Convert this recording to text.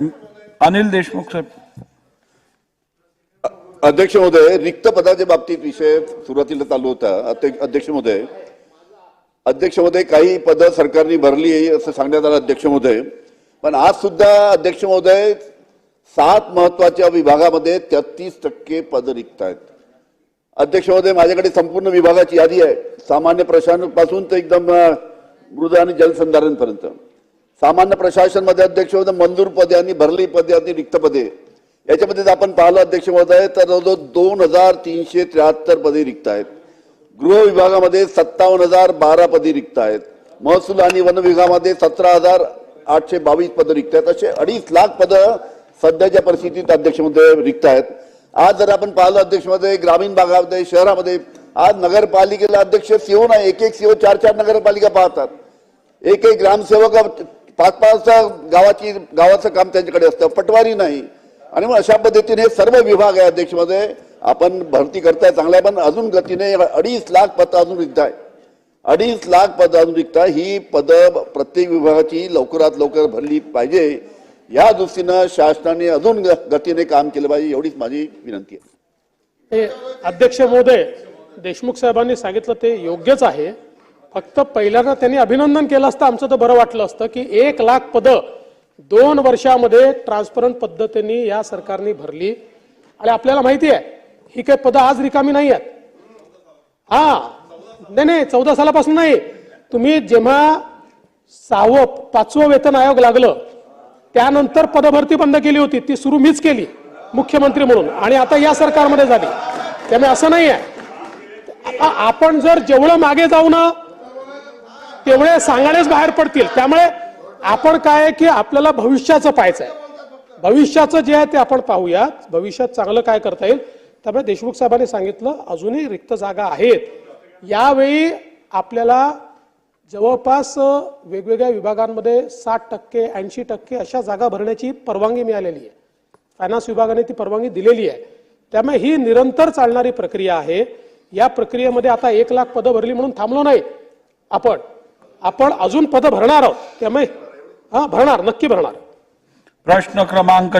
अनिल देशमुख साहेब. अध्यक्ष महोदय रिक्त पदाच्या बाबतीत विषय सुरुवातीला चालू होता. अध्यक्ष महोदय अध्यक्ष महोदय काही पदं सरकारने भरली असं सांगण्यात आलं अध्यक्ष महोदय. पण आज सुद्धा अध्यक्ष महोदय सात महत्त्वाच्या विभागामध्ये तेहतीस टक्के पद रिक्त आहेत. अध्यक्ष महोदय माझ्याकडे संपूर्ण विभागाची यादी आहे. सामान्य प्रशासनापासून ते एकदम मृद आणि जलसंधारणपर्यंत. सामान्य प्रशासनमध्ये अध्यक्ष महोदय मंजूर पदे आणि भरली पदे आणि रिक्त पदे. याच्यामध्ये जर आपण पाहिलं अध्यक्ष महोदय तर जवळजवळ दोन हजार तीनशे त्र्याहत्तर पदे रिक्त आहेत. गृह विभागामध्ये सत्तावन्न हजार बारा पदे रिक्त आहेत. महसूल आणि वन विभागामध्ये सतरा हजार आठशे बावीस पदं रिक्त आहेत. असे अडीच लाख पदं सध्याच्या परिस्थितीत अध्यक्षमध्ये रिक्त आहेत. आज जर आपण पाहिलं अध्यक्षमध्ये ग्रामीण भागामध्ये शहरामध्ये आज नगरपालिकेला अध्यक्ष सीओ नाही एक एक सीओ चार चार नगरपालिका पाहतात. एक एक ग्रामसेवक पाच पाच गावाची गावाचं काम त्यांच्याकडे असतं पटवारी नाही. आणि मग अशा पद्धतीने हे सर्व विभाग आहे अध्यक्षमध्ये आपण भरती करताय चांगल्या पण अजून गतीने अडीच लाख पद अजून रिक्त आहे अडीच लाख पद अजून रिक्त आहे. ही पदं प्रत्येक विभागाची लवकरात लवकर भरली पाहिजे. या दृष्टीनं शासनाने अजून ग- गतीने काम केलं पाहिजे एवढीच माझी विनंती आहे. हे अध्यक्ष महोदय देशमुख साहेबांनी सांगितलं ते योग्यच आहे. फक्त पहिल्यांदा त्यांनी अभिनंदन केलं असतं. आमचं तर बरं वाटलं असतं की एक लाख पदं दोन वर्षामध्ये ट्रान्सपरंट पद्धतीने या सरकारने भरली. आणि आपल्याला माहिती आहे ही काही पदं आज रिकामी नाही आहेत. हा नाही नाही चौदा सालापासून नाही. तुम्ही जेव्हा सहावं पाचवं वेतन आयोग लागलं त्यानंतर पदभरती बंद केली होती. ती सुरू मीच केली मुख्यमंत्री म्हणून. आणि आता या सरकारमध्ये झाली. त्यामुळे असं नाही आहे. आपण जर जेवढं मागे जाऊ ना तेवढे सांगानेच बाहेर पडतील. त्यामुळे आपण काय आहे की आपल्याला भविष्याचं पाहायचं आहे. भविष्याचं जे आहे ते आपण पाहूयात. भविष्यात चांगलं काय करता येईल? त्यामुळे देशमुख साहेबांनी सांगितलं अजूनही रिक्त जागा आहेत. यावेळी आपल्याला जवळपास वेगवेगळ्या विभागांमध्ये साठ टक्के ऐंशी टक्के अशा जागा भरण्याची परवानगी मिळालेली आहे. फायनान्स विभागाने ती परवानगी दिलेली आहे. त्यामुळे ही निरंतर चालणारी प्रक्रिया आहे. या प्रक्रियेमध्ये आता एक लाख पदं भरली म्हणून थांबलो नाही आपण. आपण अजून पदं भरणार आहोत. त्यामुळे हा भरणार नक्की भरणार. प्रश्न क्रमांक